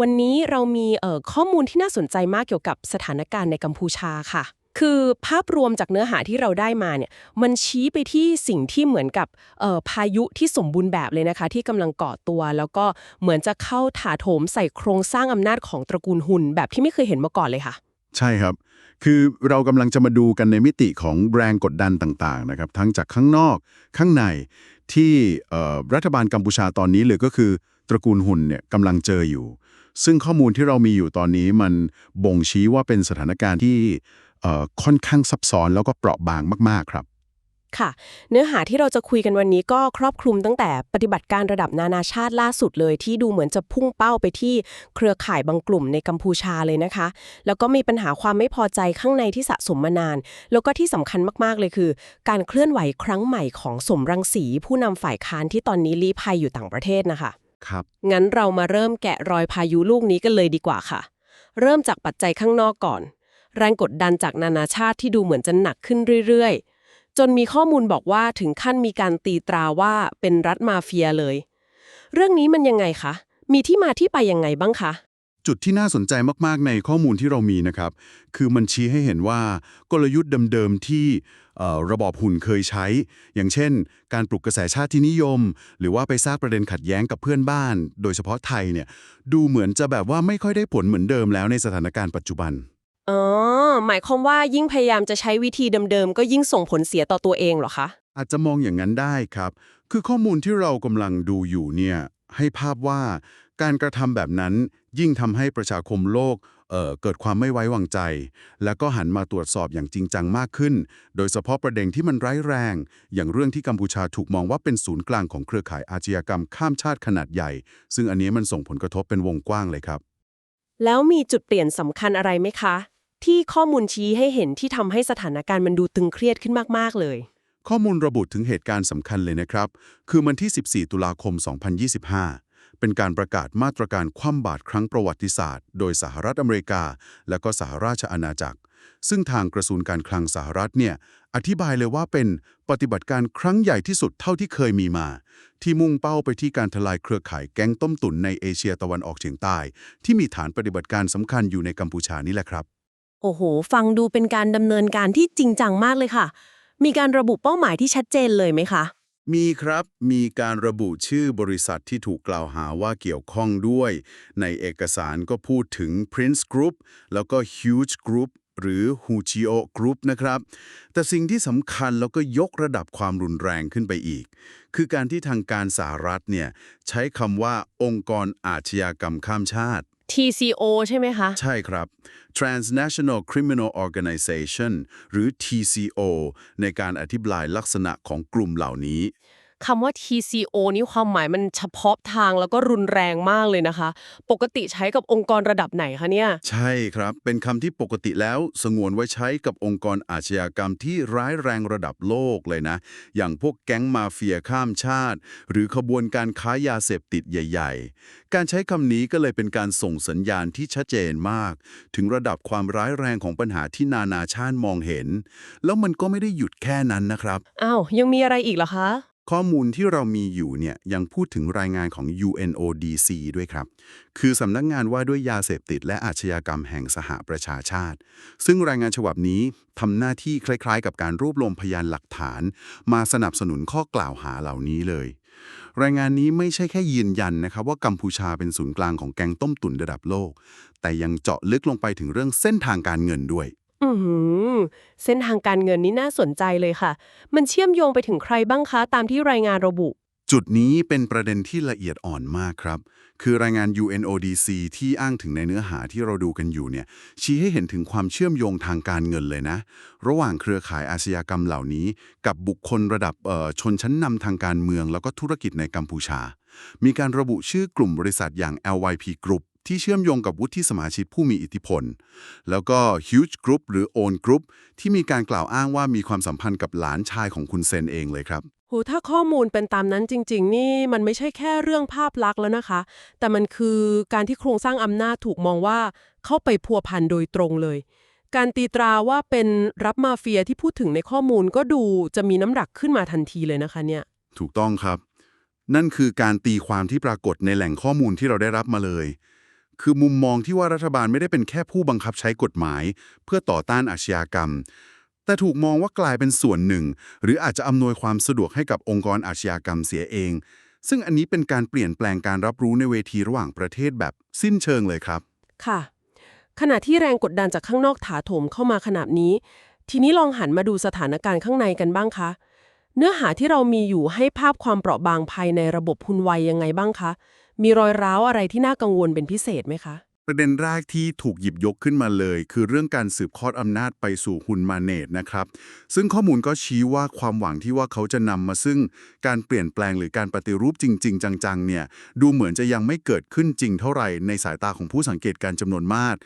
วันนี้เรามีข้อมูลที่น่าสนใจมากเกี่ยวกับสถานการณ์ในกัมพูชาค่ะ คือภาพรวมจากเนื้อหาที่เราได้มาเนี่ยมันชี้ไปที่สิ่งที่เหมือนกับออพายุที่สมบูรณ์แบบเลยนะคะ ที่กำลังก่อตัว แล้วก็เหมือนจะเข้าถาโถมใส่โครงสร้างอำนาจของตระกูลหุนแบบที่ไม่เคยเห็นมาก่อนเลยค่ะ ใช่ครับ คือเรากำลังจะมาดูกันในมิติของแรงกดดันต่างๆนะครับทั้งจากข้างนอกข้างในที่ออรัฐบาลกัมพูชาตอนนี้เลยก็คือ ตระกูลหุ่นเนี่ยกำลังเจออยู่ ซึ่งข้อมูลที่เรามีอยู่ตอนนี้มันบ่งชี้ว่าเป็นสถานการณ์ที่เอ่อค่อนข้างซับซ้อนแล้วก็เปราะบางมาก ๆ ครับ ค่ะ เนื้อหาที่เราจะคุยกันวันนี้ก็ครอบคลุมตั้งแต่ปฏิบัติการระดับนานาชาติล่าสุดเลย ที่ดูเหมือนจะพุ่งเป้าไปที่เครือข่ายบางกลุ่มในกัมพูชาเลยนะคะ แล้วก็มีปัญหาความไม่พอใจข้างในที่สะสมมานาน แล้วก็ที่สำคัญมากๆเลยคือ การเคลื่อนไหวครั้งใหม่ของสมรังสีผู้นำฝ่ายค้านที่ตอนนี้ลี้ภัยอยู่ต่างประเทศนะคะ ครับ งั้นเรามาเริ่มแกะรอยพายุลูกนี้กันเลยดีกว่าค่ะ เริ่มจากปัจจัยข้างนอกก่อน แรงกดดันจากนานาชาติที่ดูเหมือนจะหนักขึ้นเรื่อยๆ จนมีข้อมูลบอกว่าถึงขั้นมีการตีตราว่าเป็นรัฐมาเฟียเลย เรื่องนี้มันยังไงคะ มีที่มาที่ไปยังไงบ้างคะ จุดที่น่าสนใจมาก ๆ ในข้อมูลที่เรามีนะครับ คือมันชี้ให้เห็นว่ากลยุทธ์เดิม ๆ ที่เอ่อระบอบหุ่นเคยใช้ อย่างเช่น การปลุกกระแสชาตินิยม หรือว่าไปสร้างประเด็นขัดแย้งกับเพื่อนบ้าน โดยเฉพาะไทยเนี่ย ดูเหมือนจะแบบว่าไม่ค่อยได้ผลเหมือนเดิมแล้วในสถานการณ์ปัจจุบันอ๋อหมายความว่ายิ่งพยายามจะใช้วิธีเดิม ๆ ก็ยิ่งส่งผลเสียต่อตัวเองเหรอคะ อาจจะมองอย่างนั้นได้ครับ คือข้อมูลที่เรากำลังดูอยู่เนี่ยให้ภาพว่าการกระทำแบบนั้น ยิ่งทำให้ประชาคมโลกเอ่อเกิดความไม่ไว้วางใจ แล้วก็หันมาตรวจสอบอย่างจริงจังมากขึ้น โดยเฉพาะประเด็นที่มันร้ายแรง อย่างเรื่องที่กัมพูชาถูกมองว่าเป็นศูนย์กลางของเครือข่ายอาชญากรรมข้ามชาติขนาดใหญ่ ซึ่งอันนี้มันส่งผลกระทบเป็นวงกว้างเลยครับ แล้วมีจุดเปลี่ยนสำคัญอะไรไหมคะ ที่ข้อมูลชี้ให้เห็นที่ทำให้สถานการณ์มันดูตึงเครียดขึ้นมากๆเลยข้อมูลระบุถึงเหตุการณ์สำคัญเลยนะครับ คือวันที่ 14 ตุลาคม 2025 เป็นการประกาศมาตรการคว่ำบาตรครั้งประวัติศาสตร์ โดยสหรัฐอเมริกา และก็สหราชอาณาจักร ซึ่งทางกระทรวงการคลังสหรัฐเนี่ยอธิบายเลยว่าเป็นปฏิบัติการครั้งใหญ่ที่สุดเท่าที่เคยมีมา ที่มุ่งเป้าไปที่การทลายเครือข่ายแก๊งต้มตุ๋นในเอเชียตะวันออกเฉียงใต้ ที่มีฐานปฏิบัติการสำคัญอยู่ในกัมพูชานี่แหละครับโอ้โห ฟังดูเป็นการดำเนินการที่จริงจังมากเลยค่ะ มีการระบุเป้าหมายที่ชัดเจนเลยไหมคะ มีครับ มีการระบุชื่อบริษัทที่ถูกกล่าวหาว่าเกี่ยวข้องด้วย ในเอกสารก็พูดถึง Prince Group แล้วก็ Huge Group หรือ h u j i o Group นะครับ แต่สิ่งที่สำคัญแล้วก็ยกระดับความรุนแรงขึ้นไปอีก คือการที่ทางการสหรัฐเนี่ยใช้คำว่าองค์กรอาชญากรรมข้ามชาติ TCO ใช่ไหมคะ ใช่ครับ Transnational Criminal Organization หรือ TCO ในการอธิบายลักษณะของกลุ่มเหล่านี้ คำว่า TCO นี่ความหมายมันเฉพาะทางแล้วก็รุนแรงมากเลยนะคะ ปกติใช้กับองค์กรระดับไหนคะเนี่ย ใช่ครับ เป็นคำที่ปกติแล้วสงวนไว้ใช้กับองค์กรอาชญากรรมที่ร้ายแรงระดับโลกเลยนะ อย่างพวกแก๊งมาเฟียข้ามชาติ หรือขบวนการค้ายาเสพติดใหญ่ ๆ การใช้คำนี้ก็เลยเป็นการส่งสัญญาณที่ชัดเจนมาก ถึงระดับความร้ายแรงของปัญหาที่นานาชาติมองเห็น แล้วมันก็ไม่ได้หยุดแค่นั้นนะครับ อ้าว ยังมีอะไรอีกเหรอคะ ข้อมูลที่เรามีอยู่เนี่ยยังพูดถึงรายงานของ UNODC ด้วยครับ คือสำนักงานว่าด้วยยาเสพติดและอาชญากรรมแห่งสหประชาชาติ ซึ่งรายงานฉบับนี้ทำหน้าที่คล้ายๆ กับการรวบรวมพยานหลักฐาน มาสนับสนุนข้อกล่าวหาเหล่านี้เลย รายงานนี้ไม่ใช่แค่ยืนยันนะครับว่ากัมพูชาเป็นศูนย์กลางของแกงต้มตุ๋นระดับโลก แต่ยังเจาะลึกลงไปถึงเรื่องเส้นทางการเงินด้วย อือหือ เส้นทางการเงินนี่น่าสนใจเลยค่ะ มันเชื่อมโยงไปถึงใครบ้างคะตามที่รายงานระบุ จุดนี้เป็นประเด็นที่ละเอียดอ่อนมากครับ คือรายงาน UNODC ที่อ้างถึงในเนื้อหาที่เราดูกันอยู่เนี่ย ชี้ให้เห็นถึงความเชื่อมโยงทางการเงินเลยนะ ระหว่างเครือข่ายอาชญากรรมเหล่านี้ กับบุคคลระดับชนชั้นนำทางการเมือง แล้วก็ธุรกิจในกัมพูชา มีการระบุชื่อกลุ่มบริษัทอย่าง LYP Group ที่เชื่อมโยงกับวุฒิสมาชิกผู้มีอิทธิพล แล้วก็ Huge Group หรือ Own Group ที่มีการกล่าวอ้างว่ามีความสัมพันธ์กับหลานชายของคุณเซนเองเลยครับโหถ้าข้อมูลเป็นตามนั้นจริง ๆ นี่มันไม่ใช่แค่เรื่องภาพลักษณ์แล้วนะคะ แต่มันคือการที่โครงสร้างอำนาจถูกมองว่าเข้าไปพัวพันโดยตรงเลย การตีตราว่าเป็นรับมาเฟียที่พูดถึงในข้อมูลก็ดูจะมีน้ำหนักขึ้นมาทันทีเลยนะคะเนี่ย ถูกต้องครับ นั่นคือการตีความที่ปรากฏในแหล่งข้อมูลที่เราได้รับมาเลย คือมุมมองที่ว่ารัฐบาลไม่ได้เป็นแค่ผู้บังคับใช้กฎหมาย เพื่อต่อต้านอาชญากรรม แต่ถูกมองว่ากลายเป็นส่วนหนึ่ง หรืออาจจะอำนวยความสะดวกให้กับองค์กรอาชญากรรมเสียเอง ซึ่งอันนี้เป็นการเปลี่ยนแปลงการรับรู้ในเวทีระหว่างประเทศแบบสิ้นเชิงเลยครับ ค่ะ ขณะที่แรงกดดันจากข้างนอกถาโถมเข้ามาขนาดนี้ ทีนี้ลองหันมาดูสถานการณ์ข้างในกันบ้างคะเนื้อหาที่เรามีอยู่ให้ภาพความเปราะบางภายในระบบทุนไวยังไงบ้างคะ มีรอยร้าวอะไรที่น่ากังวลเป็นพิเศษไหมคะ ประเด็นแรกที่ถูกหยิบยกขึ้นมาเลย คือเรื่องการสืบทอดอำนาจไปสู่ฮุนมาเนตนะครับ ซึ่งข้อมูลก็ชี้ว่าความหวังที่ว่าเขาจะนำมาซึ่งการเปลี่ยนแปลงหรือการปฏิรูปจริง ๆ จังๆเนี่ยดูเหมือนจะยังไม่เกิดขึ้นจริงเท่าไหร่ในสายตาของผู้สังเกตการ์จำนวนมาก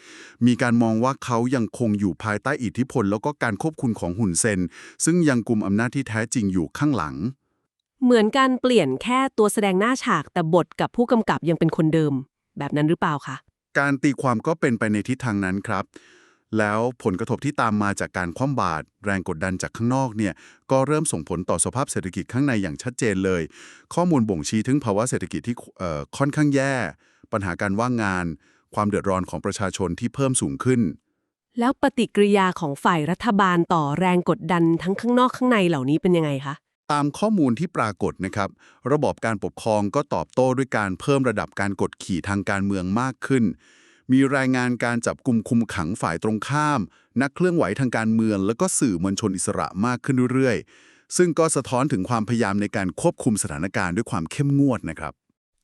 มีการมองว่าเขายังคงอยู่ภายใต้อิทธิพล แล้วก็การควบคุมของหุ่นเซนซึ่งยังกุมอำนาจที่แท้จริงอยู่ข้างหลัง เหมือนการเปลี่ยนแค่ตัวแสดงหน้าฉากแต่บทกับผู้กำกับยังเป็นคนเดิม แบบนั้นหรือเปล่าคะ การตีความก็เป็นไปในทิศทางนั้นครับ แล้วผลกระทบที่ตามมาจากการคว่ำบาตรแรงกดดันจากข้างนอกเนี่ยก็เริ่มส่งผลต่อสภาพเศรษฐกิจข้างในอย่างชัดเจนเลย ข้อมูลบ่งชี้ถึงภาวะเศรษฐกิจที่เอ่อค่อนข้างแย่ ปัญหาการว่างงาน ความเดือดร้อนของประชาชนที่เพิ่มสูงขึ้น แล้วปฏิกิริยาของฝ่ายรัฐบาลต่อแรงกดดันทั้งข้างนอกข้างในเหล่านี้เป็นยังไงคะ ตามข้อมูลที่ปรากฏนะครับ ระบอบการปกครองก็ตอบโต้ด้วยการเพิ่มระดับการกดขี่ทางการเมืองมากขึ้น มีรายงานการจับกลุ่มคุมขังฝ่ายตรงข้าม นักเคลื่อนไหวทางการเมือง แล้วก็สื่อมวลชนอิสระมากขึ้นเรื่อยๆ ซึ่งก็สะท้อนถึงความพยายามในการควบคุมสถานการณ์ด้วยความเข้มงวดนะครับ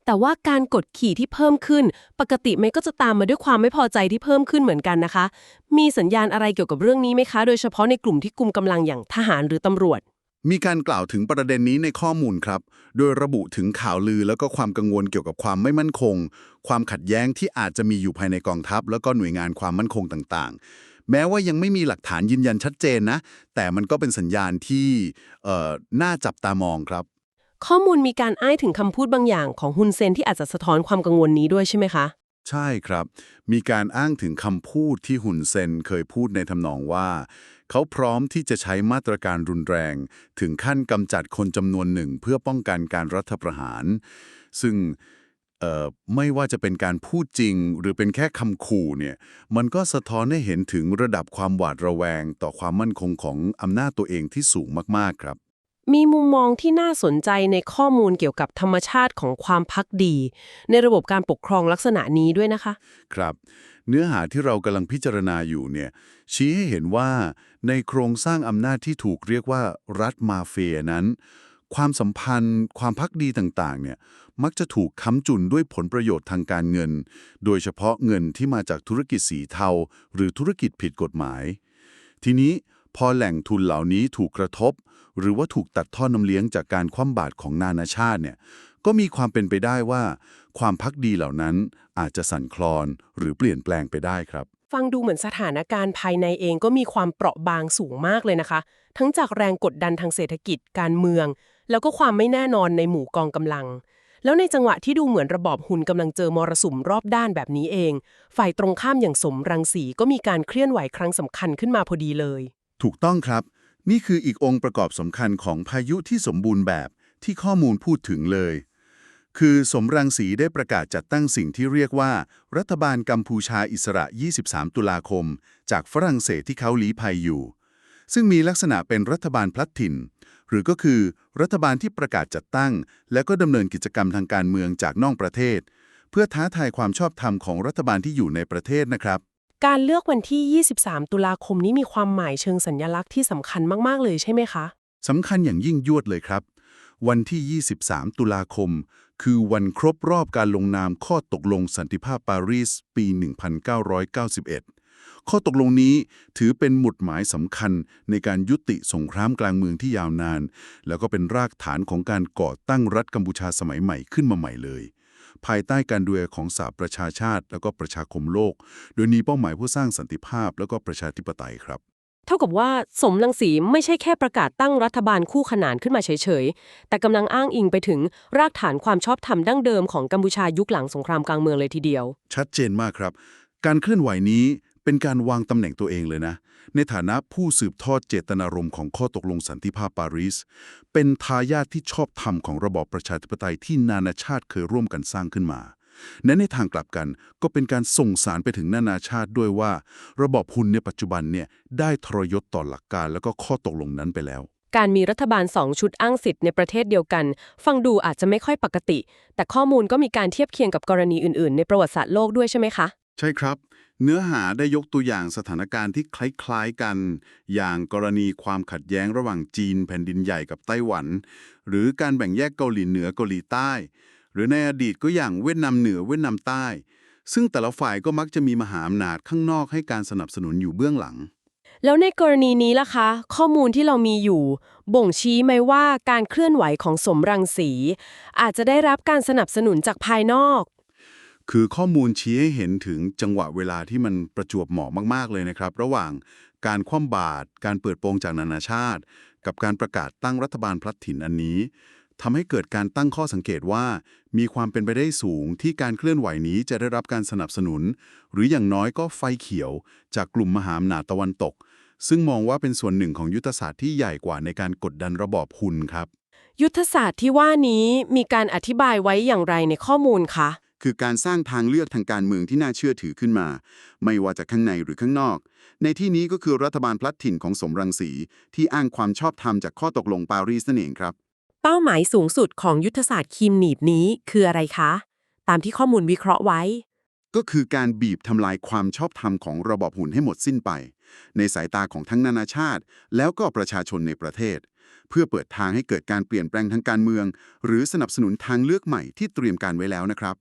แต่ว่าการกดขี่ที่เพิ่มขึ้น ปกติมันก็จะตามมาด้วยความไม่พอใจที่เพิ่มขึ้นเหมือนกันนะคะ มีสัญญาณอะไรเกี่ยวกับเรื่องนี้ไหมคะ โดยเฉพาะในกลุ่มที่กลุ่มกำลังอย่างทหารหรือตำรวจ มีการกล่าวถึงประเด็นนี้ในข้อมูลครับ โดยระบุถึงข่าวลือแล้วก็ความกังวลเกี่ยวกับความไม่มั่นคง ความขัดแย้งที่อาจจะมีอยู่ภายในกองทัพ แล้วก็หน่วยงานความมั่นคงต่างๆ แม้ว่ายังไม่มีหลักฐานยืนยันชัดเจนนะ แต่มันก็เป็นสัญญาณที่เอ่อน่าจับตามองครับ ข้อมูลมีการอ้ายถึงคำพูดบางอย่างของฮุนเซนที่อาจจะสะท้อนความกังวลนี้ด้วยใช่ไหมคะ ใช่ครับ มีการอ้างถึงคำพูดที่หุนเซนเคยพูดในทำนองว่า เขาพร้อมที่จะใช้มาตรการรุนแรง ถึงขั้นกำจัดคนจำนวนหนึ่งเพื่อป้องกันการรัฐประหาร ซึ่งไม่ว่าจะเป็นการพูดจริงหรือเป็นแค่คำขู่เนี่ยมันก็สะท้อนให้เห็นถึงระดับความหวาดระแวง ต่อความมั่นคงของอำนาจตัวเองที่สูงมากๆครับ มีมุมมองที่น่าสนใจในข้อมูลเกี่ยวกับธรรมชาติของความพักดี ในระบบการปกครองลักษณะนี้ด้วยนะคะ ครับ เนื้อหาที่เรากำลังพิจารณาอยู่เนี่ยชี้ให้เห็นว่าในโครงสร้างอำนาจที่ถูกเรียกว่ารัฐมาเฟียนั้น ความสัมพันธ์ ความพักดีต่างๆเนี่ยมักจะถูกค้ำจุนด้วยผลประโยชน์ทางการเงิน โดยเฉพาะเงินที่มาจากธุรกิจสีเทา หรือธุรกิจผิดกฎหมาย ทีนี้พอแหล่งทุนเหล่านี้ถูกกระทบ หรือว่าถูกตัดท่อนำเลี้ยงจากการคว่ำบาตรของนานาชาติเนี่ยก็มีความเป็นไปได้ว่า ความพักดีเหล่านั้นอาจจะสั่นคลอนหรือเปลี่ยนแปลงไปได้ครับ ฟังดูเหมือนสถานการณ์ภายในเองก็มีความเปราะบางสูงมากเลยนะคะ ทั้งจากแรงกดดันทางเศรษฐกิจการเมือง แล้วก็ความไม่แน่นอนในหมู่กองกำลัง แล้วในจังหวะที่ดูเหมือนระบอบหุ่นกำลังเจอมรสุมรอบด้านแบบนี้เอง ฝ่ายตรงข้ามอย่างสมรังสีก็มีการเคลื่อนไหวครั้งสำคัญขึ้นมาพอดีเลย ถูกต้องครับ นี่คืออีกองค์ประกอบสำคัญของพายุที่สมบูรณ์แบบที่ข้อมูลพูดถึงเลย คือสมรังสีได้ประกาศจัดตั้งสิ่งที่เรียกว่า รัฐบาลกัมพูชาอิสระ 23 ตุลาคม จากฝรั่งเศสที่เขาลี้ภัยอยู่ ซึ่งมีลักษณะเป็นรัฐบาลพลัดถิ่น หรือก็คือรัฐบาลที่ประกาศจัดตั้ง และก็ดำเนินกิจกรรมทางการเมืองจากนอกประเทศ เพื่อท้าทายความชอบธรรมของรัฐบาลที่อยู่ในประเทศนะครับ การเลือกวันที่ 23 ตุลาคมนี้มีความหมายเชิงสัญลักษณ์ที่สำคัญมาก ๆ เลยใช่ไหมคะ สำคัญอย่างยิ่งยวดเลยครับ วันที่ 23 ตุลาคม คือวันครบรอบการลงนามข้อตกลงสันติภาพปารีสปี 1991 ข้อตกลงนี้ถือเป็นหมุดหมายสำคัญในการยุติสงครามกลางเมืองที่ยาวนาน แล้วก็เป็นรากฐานของการก่อตั้งรัฐกัมพูชาสมัยใหม่ขึ้นมาใหม่เลย ภายใต้การดูแลของสหประชาชาติ แล้วก็ประชาคมโลก โดยมีเป้าหมายเพื่อสร้างสันติภาพแล้วก็ประชาธิปไตยครับ เท่ากับว่าสมรังสีไม่ใช่แค่ประกาศตั้งรัฐบาลคู่ขนานขึ้นมาเฉยๆ แต่กำลังอ้างอิงไปถึงรากฐานความชอบธรรมดั้งเดิมของกัมพูชายุคหลังสงครามกลางเมืองเลยทีเดียว ชัดเจนมากครับ การเคลื่อนไหวนี้ เป็นการวางตำแหน่งตัวเองเลยนะ ในฐานะผู้สืบทอดเจตนารมณ์ของข้อตกลงสันติภาพปารีส เป็นทายาทที่ชอบธรรมของระบอบประชาธิปไตยที่นานาชาติเคยร่วมกันสร้างขึ้นมาและในทางกลับกันก็เป็นการส่งสารไปถึงนานาชาติด้วยว่า ระบอบหุ้นในปัจจุบันเนี่ยได้ทรยศต่อหลักการแล้วก็ข้อตกลงนั้นไปแล้ว การมีรัฐบาลสองชุดอ้างสิทธิ์ในประเทศเดียวกัน ฟังดูอาจจะไม่ค่อยปกติ แต่ข้อมูลก็มีการเทียบเคียงกับกรณีอื่นๆ ในประวัติศาสตร์โลกด้วยใช่ไหมคะ ใช่ครับ เนื้อหาได้ยกตัวอย่างสถานการณ์ที่คล้ายๆกัน อย่างกรณีความขัดแย้งระหว่างจีนแผ่นดินใหญ่กับไต้หวัน หรือการแบ่งแยกเกาหลีเหนือเกาหลีใต้ หรือในอดีตก็อย่างเวียดนามเหนือเวียดนามใต้ ซึ่งแต่ละฝ่ายก็มักจะมีมหาอำนาจข้างนอกให้การสนับสนุนอยู่เบื้องหลัง แล้วในกรณีนี้ล่ะคะ ข้อมูลที่เรามีอยู่ บ่งชี้ไหมว่าการเคลื่อนไหวของสมรังสี อาจจะได้รับการสนับสนุนจากภายนอก คือข้อมูลชี้ให้เห็นถึงจังหวะเวลาที่มันประจวบเหมาะมากๆเลยนะครับ ระหว่างการคว่ำบาตรการเปิดโปงจากนานาชาติ กับการประกาศตั้งรัฐบาลพลัดถิ่นอันนี้ทำให้เกิดการตั้งข้อสังเกตว่า มีความเป็นไปได้สูงที่การเคลื่อนไหวนี้จะได้รับการสนับสนุน หรืออย่างน้อยก็ไฟเขียว จากกลุ่มมหาอำนาจตะวันตก ซึ่งมองว่าเป็นส่วนหนึ่งของยุทธศาสตร์ที่ใหญ่กว่าในการกดดันระบอบหุนครับ ยุทธศาสตร์ที่ว่านี้มีการอธิบายไว้อย่างไรในข้อมูลคะ คือการสร้างทางเลือกทางการเมืองที่น่าเชื่อถือขึ้นมา ไม่ว่าจากข้างในหรือข้างนอก ในที่นี้ก็คือรัฐบาลพลัดถิ่นของสมรังสี ที่อ้างความชอบธรรมจากข้อตกลงปารีสนั่นเองครับ เป้าหมายสูงสุดของยุทธศาสตร์คีมหนีบนี้คืออะไรคะ ตามที่ข้อมูลวิเคราะห์ไว้ ก็คือการบีบทำลายความชอบธรรมของระบอบหุ่นให้หมดสิ้นไป ในสายตาของทั้งนานาชาติ แล้วก็ประชาชนในประเทศเพื่อเปิดทางให้เกิดการเปลี่ยนแปลงทางการเมือง หรือสนับสนุนทางเลือกใหม่ที่เตรียมการไว้แล้วนะครับ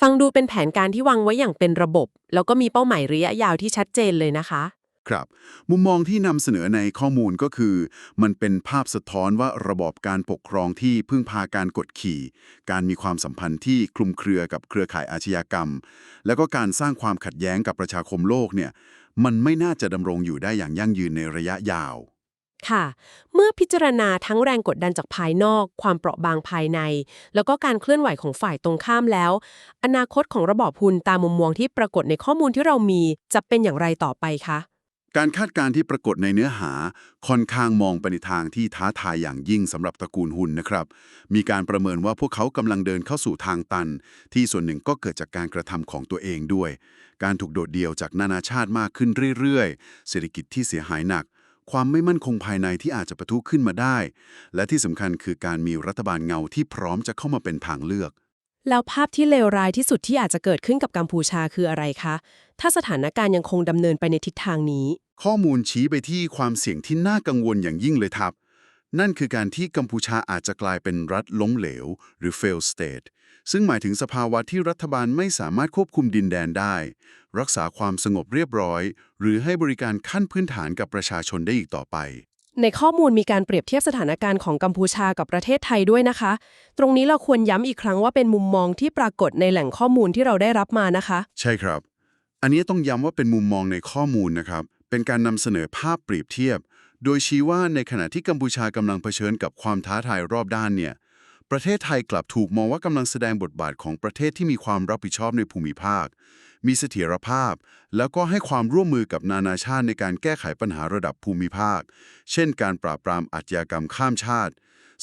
ฟังดูเป็นแผนการที่วางไว้อย่างเป็นระบบ แล้วก็มีเป้าหมายระยะยาวที่ชัดเจนเลยนะคะ ครับ มุมมองที่นำเสนอในข้อมูลก็คือ มันเป็นภาพสะท้อนว่าระบอบการปกครองที่พึ่งพาการกดขี่ การมีความสัมพันธ์ที่คลุมเครือกับเครือข่ายอาชญากรรม แล้วก็การสร้างความขัดแย้งกับประชาคมโลกเนี่ยมันไม่น่าจะดำรงอยู่ได้อย่างยั่งยืนในระยะยาว ค่ะ เมื่อพิจารณาทั้งแรงกดดันจากภายนอก ความเปราะบางภายใน แล้วก็การเคลื่อนไหวของฝ่ายตรงข้ามแล้ว อนาคตของระบอบพุนตามมุมมองที่ปรากฏในข้อมูลที่เรามีจะเป็นอย่างไรต่อไปคะการคาดการณ์ที่ปรากฏในเนื้อหาค่อนข้างมองไปในทางที่ท้าทายอย่างยิ่งสำหรับตระกูลหุนนะครับ มีการประเมินว่าพวกเขากำลังเดินเข้าสู่ทางตัน ที่ส่วนหนึ่งก็เกิดจากการกระทำของตัวเองด้วย การถูกโดดเดี่ยวจากนานาชาติมากขึ้นเรื่อยๆ เศรษฐกิจที่เสียหายหนัก ความไม่มั่นคงภายในที่อาจจะปะทุขึ้นมาได้ และที่สำคัญคือการมีรัฐบาลเงาที่พร้อมจะเข้ามาเป็นทางเลือก แล้วภาพที่เลวร้ายที่สุดที่อาจจะเกิดขึ้นกับกัมพูชาคืออะไรคะ ถ้าสถานการณ์ยังคงดำเนินไปในทิศทางนี้ ข้อมูลชี้ไปที่ความเสี่ยงที่น่ากังวลอย่างยิ่งเลยครับ นั่นคือการที่กัมพูชาอาจจะกลายเป็นรัฐล้มเหลว หรือ fail state ซึ่งหมายถึงสภาวะที่รัฐบาลไม่สามารถควบคุมดินแดนได้ รักษาความสงบเรียบร้อย หรือให้บริการขั้นพื้นฐานกับประชาชนได้อีกต่อไป ในข้อมูลมีการเปรียบเทียบสถานการณ์ของกัมพูชากับประเทศไทยด้วยนะคะ ตรงนี้เราควรย้ำอีกครั้งว่าเป็นมุมมองที่ปรากฏในแหล่งข้อมูลที่เราได้รับมานะคะ ใช่ครับ อันนี้ต้องย้ำว่าเป็นมุมมองในข้อมูลนะครับ เป็นการนำเสนอภาพเปรียบเทียบ โดยชี้ว่าในขณะที่กัมพูชากำลังเผชิญกับความท้าทายรอบด้านเนี่ย ประเทศไทยกลับถูกมองว่ากำลังแสดงบทบาทของประเทศที่มีความรับผิดชอบในภูมิภาค มีเสถียรภาพ แล้วก็ให้ความร่วมมือกับนานาชาติในการแก้ไขปัญหาระดับภูมิภาค เช่น การปราบปรามอาชญากรรมข้ามชาติ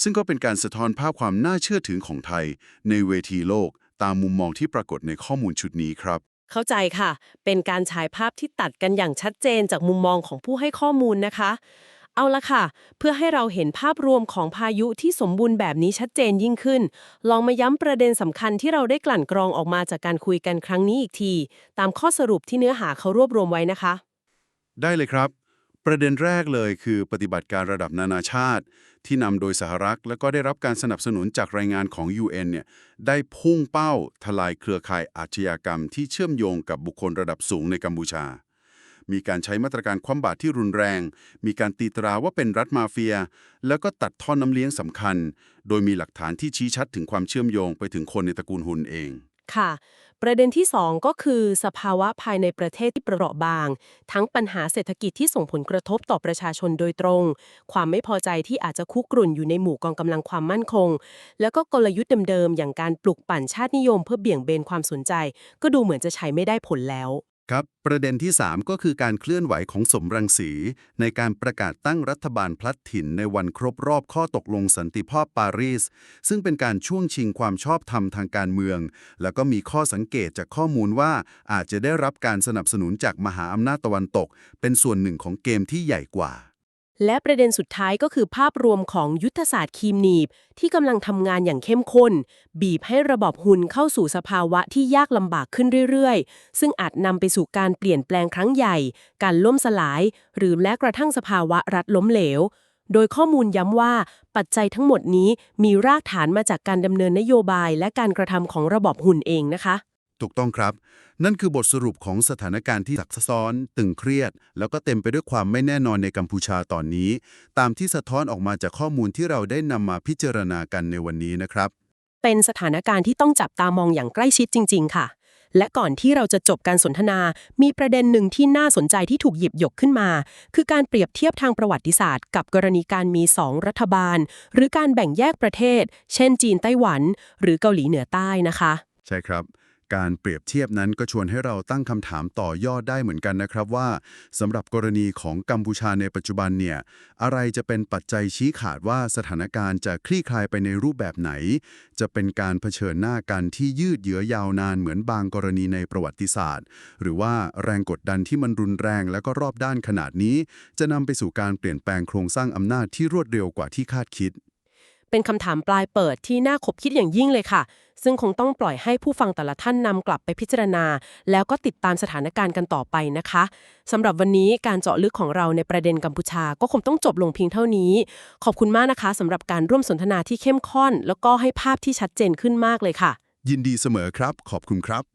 ซึ่งก็เป็นการสะท้อนภาพความน่าเชื่อถือของไทย ในเวทีโลก ตามมุมมองที่ปรากฏในข้อมูลชุดนี้ครับ เข้าใจค่ะ เป็นการฉายภาพที่ตัดกันอย่างชัดเจนจากมุมมองของผู้ให้ข้อมูลนะคะ เอาละค่ะ เพื่อให้เราเห็นภาพรวมของพายุที่สมบูรณ์แบบนี้ชัดเจนยิ่งขึ้น ลองมาย้ำประเด็นสำคัญที่เราได้กลั่นกรองออกมาจากการคุยกันครั้งนี้อีกที ตามข้อสรุปที่เนื้อหาเขารวบรวมไว้นะคะ ได้เลยครับ ประเด็นแรกเลยคือปฏิบัติการระดับนานาชาติ ที่นำโดยสหรัฐและก็ได้รับการสนับสนุนจากรายงานของ UN เนี่ยได้พุ่งเป้าทลายเครือข่ายอาชญากรรม ที่เชื่อมโยงกับบุคคลระดับสูงในกัมพูชา มีการใช้มาตรการคว่ำบาตรที่รุนแรง มีการตีตราว่าเป็นรัฐมาเฟีย แล้วก็ตัดท่อนน้ำเลี้ยงสำคัญ โดยมีหลักฐานที่ชี้ชัดถึงความเชื่อมโยงไปถึงคนในตระกูลฮุนเอง ค่ะ ประเด็นที่ 2 ก็คือสภาวะภายในประเทศที่เปราะบาง ทั้งปัญหาเศรษฐกิจที่ส่งผลกระทบต่อประชาชนโดยตรง ความไม่พอใจที่อาจจะคุกรุ่นอยู่ในหมู่กองกำลังความมั่นคง แล้วก็กลยุทธ์เดิมๆอย่างการปลุกปั่นชาตินิยม เพื่อเบี่ยงเบนความสนใจ ก็ดูเหมือนจะใช้ไม่ได้ผลแล้ว ครับประเด็นที่ 3 ก็คือการเคลื่อนไหวของสมรังสี ในการประกาศตั้งรัฐบาลพลัดถิ่นในวันครบรอบข้อตกลงสันติภาพปารีส ซึ่งเป็นการช่วงชิงความชอบธรรมทางการเมือง แล้วก็มีข้อสังเกตจากข้อมูลว่าอาจจะได้รับการสนับสนุนจากมหาอำนาจตะวันตก เป็นส่วนหนึ่งของเกมที่ใหญ่กว่า และประเด็นสุดท้ายก็คือภาพรวมของยุทธศาสตร์คีมหนีบ ที่กำลังทำงานอย่างเข้มข้น บีบให้ระบอบหุ่นเข้าสู่สภาวะที่ยากลำบากขึ้นเรื่อยๆ ซึ่งอาจนำไปสู่การเปลี่ยนแปลงครั้งใหญ่ การล่มสลาย หรือแม้กระทั่งสภาวะรัฐล้มเหลว โดยข้อมูลย้ำว่า ปัจจัยทั้งหมดนี้มีรากฐานมาจากการดำเนินนโยบาย และการกระทำของระบอบหุ่นเองนะคะ ถูกต้องครับ นั่นคือบทสรุปของสถานการณ์ที่ซับซ้อน ตึงเครียด แล้วก็เต็มไปด้วยความไม่แน่นอนในกัมพูชาตอนนี้ ตามที่สะท้อนออกมาจากข้อมูลที่เราได้นำมาพิจารณากันในวันนี้นะครับ เป็นสถานการณ์ที่ต้องจับตามองอย่างใกล้ชิดจริง ๆ ค่ะ และก่อนที่เราจะจบการสนทนา มีประเด็นหนึ่งที่น่าสนใจที่ถูกหยิบยกขึ้นมา คือการเปรียบเทียบทางประวัติศาสตร์ กับกรณีการมีสองรัฐบาล หรือการแบ่งแยกประเทศ เช่น จีนไต้หวัน หรือเกาหลีเหนือใต้นะคะ ใช่ครับ การเปรียบเทียบนั้นก็ชวนให้เราตั้งคำถามต่อยอดได้เหมือนกันนะครับว่าสำหรับกรณีของกัมพูชาในปัจจุบันเนี่ยอะไรจะเป็นปัจจัยชี้ขาดว่าสถานการณ์จะคลี่คลายไปในรูปแบบไหน จะเป็นการเผชิญหน้ากันที่ยืดเยื้อยาวนานเหมือนบางกรณีในประวัติศาสตร์ หรือว่าแรงกดดันที่มันรุนแรงและก็รอบด้านขนาดนี้ จะนำไปสู่การเปลี่ยนแปลงโครงสร้างอำนาจที่รวดเร็วกว่าที่คาดคิด เป็นคำถามปลายเปิดที่น่าขบคิดอย่างยิ่งเลยค่ะ ซึ่งคงต้องปล่อยให้ผู้ฟังแต่ละท่านนำกลับไปพิจารณา แล้วก็ติดตามสถานการณ์กันต่อไปนะคะสำหรับวันนี้การเจาะลึกของเราในประเด็นกัมพูชา ก็คงต้องจบลงเพียงเท่านี้ ขอบคุณมากนะคะสำหรับการร่วมสนทนาที่เข้มข้น แล้วก็ให้ภาพที่ชัดเจนขึ้นมากเลยค่ะ ยินดีเสมอครับ ขอบคุณครับ